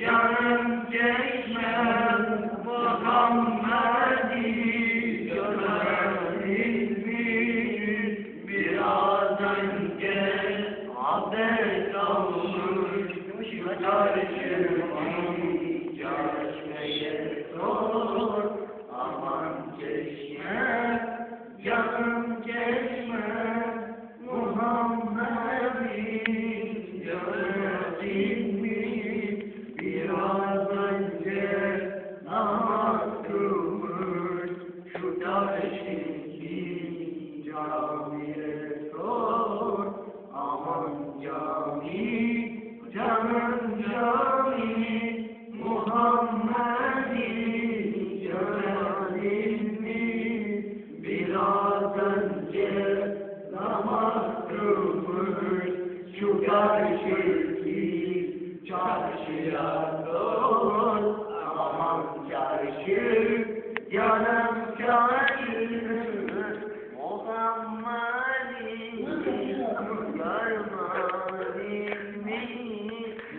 canım çekmez Muhammed'i görelim mi? Biraz önce abdest almış şu çarşının çeşmeye sor aman çeşme canım çeşme Muhammed'in görelim cami canım cami Muhammed'in görelim mi? Namaz kılmış şu karşıki çarşıya sor aman çarşı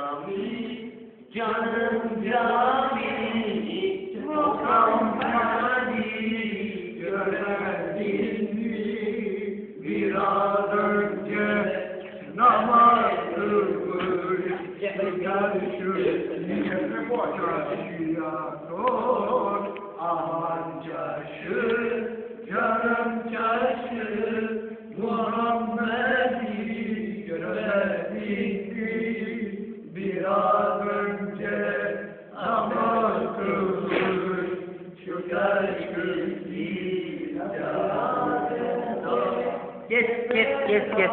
cami canım cami Muhammed'i görelim mi biraz önce namaz kılmış çarşıya sor aman çarşı canım çarşı Muhammed'i görelim Yes, yes, yes, yes.